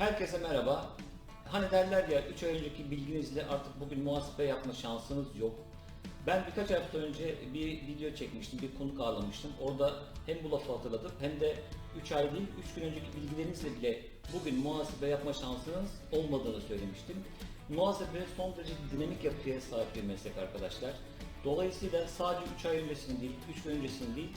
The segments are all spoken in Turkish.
Herkese merhaba. Hani derler ya 3 ay önceki bilginizle artık bugün muhasebe yapma şansınız yok. Ben birkaç hafta önce bir video çekmiştim, bir konuk ağırlamıştım. Orada hem bu lafı hatırlatıp hem de 3 ay değil 3 gün önceki bilgilerinizle bile bugün muhasebe yapma şansınız olmadığını söylemiştim. Muhasebe son derece dinamik yapıya sahip bir meslek arkadaşlar. Dolayısıyla sadece 3 ay öncesini değil, 3 gün öncesini değil,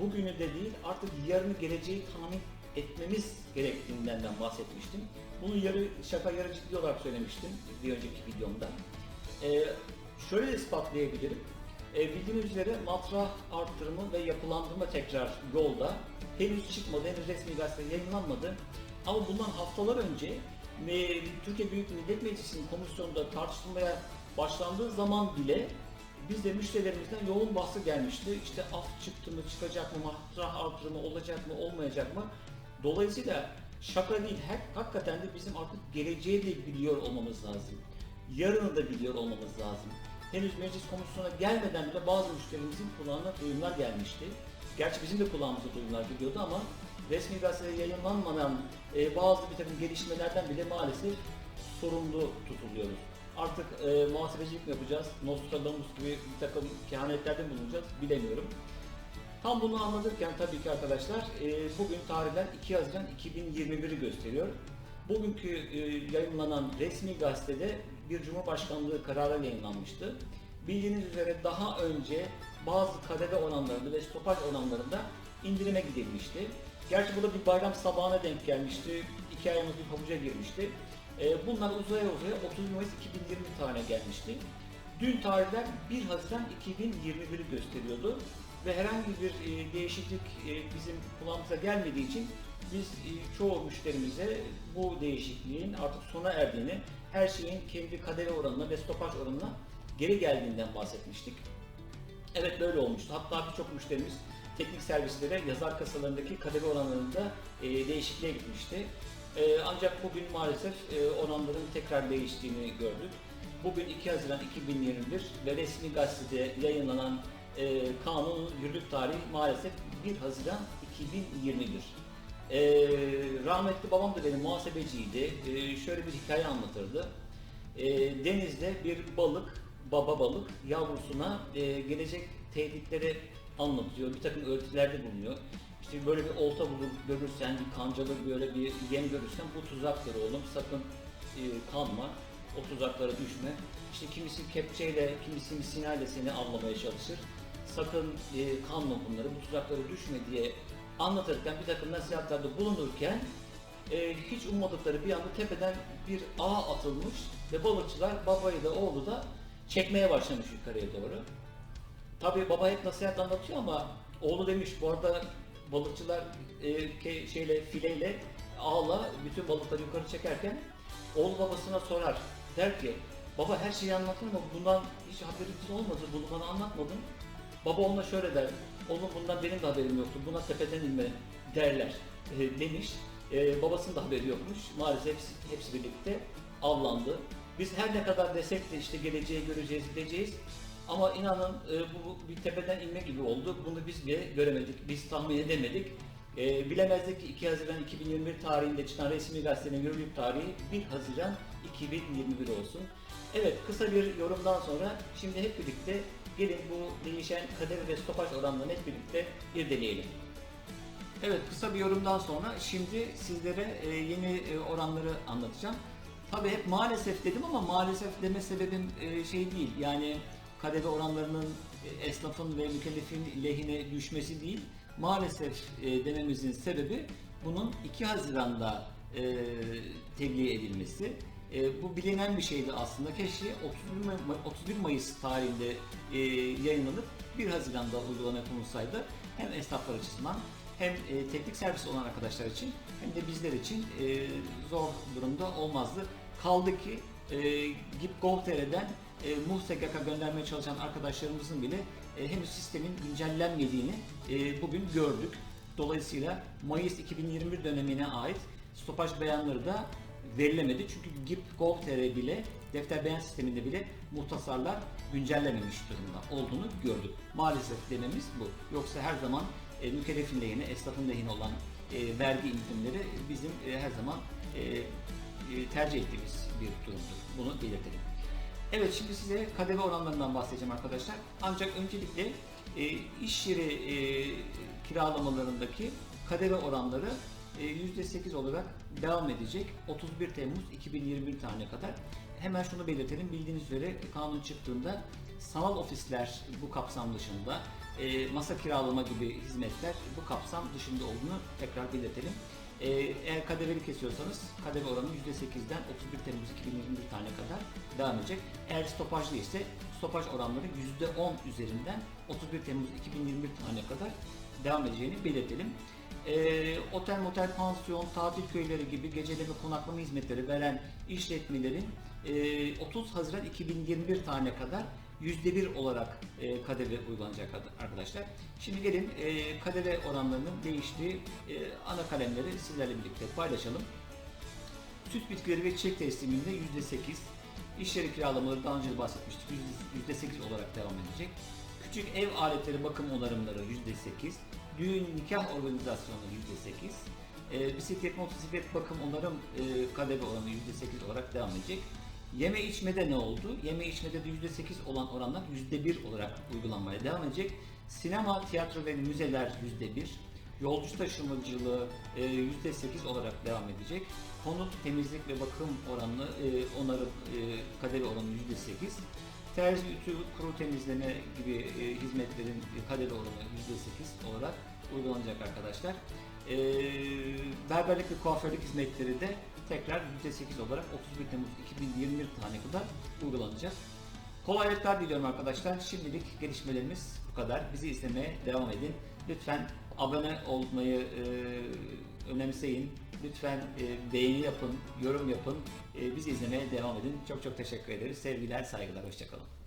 bugünü de değil artık yarını geleceği tahmin etmemiz gerektiğinden ben bahsetmiştim. Bunu yarı şaka yarı ciddi olarak söylemiştim bir önceki videomda. Ee, şöyle ispatlayabilirim. Ee, bildiğiniz üzere matrah arttırımı ve yapılandırma tekrar yolda. Henüz çıkmadı, henüz resmi gazetede yayınlanmadı. Ama bundan haftalar önce e, Türkiye Büyük Millet Meclisi'nin komisyonunda tartışılmaya başlandığı zaman bile biz de müşterilerimizden yoğun bahsi gelmişti. İşte af çıktı mı, çıkacak mı, matrah artırımı olacak mı, olmayacak mı? Dolayısıyla şaka değil, hak- hakikaten de bizim artık geleceği de biliyor olmamız lazım. Yarını da biliyor olmamız lazım. Henüz meclis komisyonuna gelmeden bile bazı müşterimizin kulağına duyumlar gelmişti. Gerçi bizim de kulağımıza duyumlar geliyordu ama resmi gazetede yayınlanmadan e, bazı bir takım gelişmelerden bile maalesef sorumlu tutuluyoruz. Artık e, muhasebecilik mi yapacağız? Nostradamus gibi bir takım kehanetlerde mi bulunacağız? Bilemiyorum. Tam bunu anlatırken tabii ki arkadaşlar e, bugün tarihler 2 Haziran 2021'i gösteriyor. Bugünkü e, yayınlanan resmi gazetede bir Cumhurbaşkanlığı kararı yayınlanmıştı. Bildiğiniz üzere daha önce bazı KDV oranlarında ve stopaj oranlarında indirime gidilmişti. Gerçi bu da bir bayram sabahına denk gelmişti. İki ayımız bir pabuca girmişti. E, bunlar uzaya uzaya 30 Mayıs 2020 tarihine gelmişti. Dün tarihler 1 Haziran 2021'i gösteriyordu ve herhangi bir e, değişiklik e, bizim kulağımıza gelmediği için biz e, çoğu müşterimize bu değişikliğin artık sona erdiğini, her şeyin kendi kaderi oranına ve stopaj oranına geri geldiğinden bahsetmiştik. Evet böyle olmuştu. Hatta birçok müşterimiz teknik servislere yazar kasalarındaki kaderi oranlarında değişikliğe gitmişti. Ancak bugün maalesef oranların tekrar değiştiğini gördük. Bugün 2 Haziran 2021 ve resmi gazetede yayınlanan e, kanunun yürürlük tarihi maalesef 1 Haziran 2021. E, rahmetli babam da benim muhasebeciydi. E, şöyle bir hikaye anlatırdı. E, denizde bir balık, baba balık yavrusuna e, gelecek tehditleri anlatıyor. Bir takım öğretilerde bulunuyor. İşte böyle bir olta bulur, görürsen, bir kancalı böyle bir yem görürsen bu tuzaktır oğlum sakın e, kanma, o tuzaklara düşme. İşte kimisi kepçeyle, kimisi misinayla seni avlamaya çalışır. Sakın e, kanma bunları, bu tuzaklara düşme diye anlatırken bir takım nasihatlerde bulunurken e, hiç ummadıkları bir anda tepeden bir ağ atılmış ve balıkçılar babayı da oğlu da çekmeye başlamış yukarıya doğru. Tabii baba hep nasihat anlatıyor ama oğlu demiş bu arada balıkçılar e, ke- şeyle fileyle ağla bütün balıkları yukarı çekerken oğlu babasına sorar. Der ki baba her şeyi anlattın ama bundan hiç haberimiz olmadı bunu bana anlatmadın. Baba ona şöyle der. Oğlum bundan benim de haberim yoktu. Buna tepeden inme derler e, demiş. E, babasının da haberi yokmuş. Maalesef hepsi, hepsi birlikte avlandı. Biz her ne kadar desek de işte geleceği göreceğiz, gideceğiz. Ama inanın e, bu bir tepeden inme gibi oldu. Bunu biz bile göremedik, biz tahmin edemedik. E, bilemezdik ki 2 Haziran 2021 tarihinde çıkan resmi gazetenin yürürlük tarihi 1 Haziran 2021 olsun. Evet kısa bir yorumdan sonra şimdi hep birlikte gelin bu değişen kader ve stopaj oranlarını hep birlikte irdeleyelim. Evet kısa bir yorumdan sonra şimdi sizlere e, yeni e, oranları anlatacağım. Tabii hep maalesef dedim ama maalesef deme sebebim e, şey değil. Yani KDV oranlarının esnafın ve mükellefin lehine düşmesi değil. Maalesef dememizin sebebi bunun 2 Haziran'da tebliğ edilmesi. E, bu bilinen bir şeydi aslında. Keşke 31, May- 31 Mayıs tarihinde e, yayınlanıp 1 Haziran'da uygulamaya konulsaydı hem esnaflar açısından hem e, teknik servis olan arkadaşlar için hem de bizler için e, zor durumda olmazdı. Kaldı ki e, GIP.gov.tr'den e, MUH göndermeye çalışan arkadaşlarımızın bile e, henüz sistemin güncellenmediğini e, bugün gördük. Dolayısıyla Mayıs 2021 dönemine ait stopaj beyanları da verilemedi. Çünkü GIP.gov.tr bile defter beyan sisteminde bile muhtasarlar güncellememiş durumda olduğunu gördük. Maalesef dememiz bu. Yoksa her zaman e, mükellefin lehine, esnafın lehine olan e, vergi indirimleri bizim e, her zaman e, e, tercih ettiğimiz bir durumdur. Bunu belirtelim. Evet şimdi size KDV oranlarından bahsedeceğim arkadaşlar. Ancak öncelikle e, iş yeri e, kiralamalarındaki KDV oranları %8 olarak devam edecek 31 Temmuz 2021 tarihine kadar. Hemen şunu belirtelim. Bildiğiniz üzere kanun çıktığında sanal ofisler bu kapsam dışında, e, masa kiralama gibi hizmetler bu kapsam dışında olduğunu tekrar belirtelim. E, eğer kademeli kesiyorsanız kademe oranı %8'den 31 Temmuz 2021 tarihine kadar devam edecek. Eğer stopajlı ise stopaj oranları %10 üzerinden 31 Temmuz 2021 tarihine kadar devam edeceğini belirtelim. E, otel, motel, pansiyon, tatil köyleri gibi geceleme, konaklama hizmetleri veren işletmelerin e, 30 Haziran 2021 tarihine kadar %1 olarak e, KDV uygulanacak ar- arkadaşlar. Şimdi gelin e, KDV oranlarının değiştiği e, ana kalemleri sizlerle birlikte paylaşalım. Süt bitkileri ve çiçek tesliminde %8, iş yeri kiralamaları daha önce bahsetmiştik %8 olarak devam edecek. Küçük ev aletleri bakım onarımları %8, düğün nikah organizasyonları %8, e, bisiklet motosiklet bakım onarım e, KDV oranı %8 olarak devam edecek. Yeme içmede ne oldu? Yeme içmede de %8 olan oranlar %1 olarak uygulanmaya devam edecek. Sinema, tiyatro ve müzeler %1. Yolcu taşımacılığı e, %8 olarak devam edecek. Konut, temizlik ve bakım oranı, e, onarım e, kaderi oranı %8. Terzi, ütü, kuru temizleme gibi e, hizmetlerin kaderi oranı %8 olarak uygulanacak arkadaşlar. E, berberlik ve kuaförlük hizmetleri de tekrar %8 olarak 31 Temmuz 2021 tarihine kadar uygulanacak. Kolaylıklar diliyorum arkadaşlar. Şimdilik gelişmelerimiz bu kadar. Bizi izlemeye devam edin. Lütfen abone olmayı e, önemseyin. Lütfen e, beğeni yapın, yorum yapın. E, bizi izlemeye devam edin. Çok çok teşekkür ederiz. Sevgiler, saygılar. Hoşçakalın.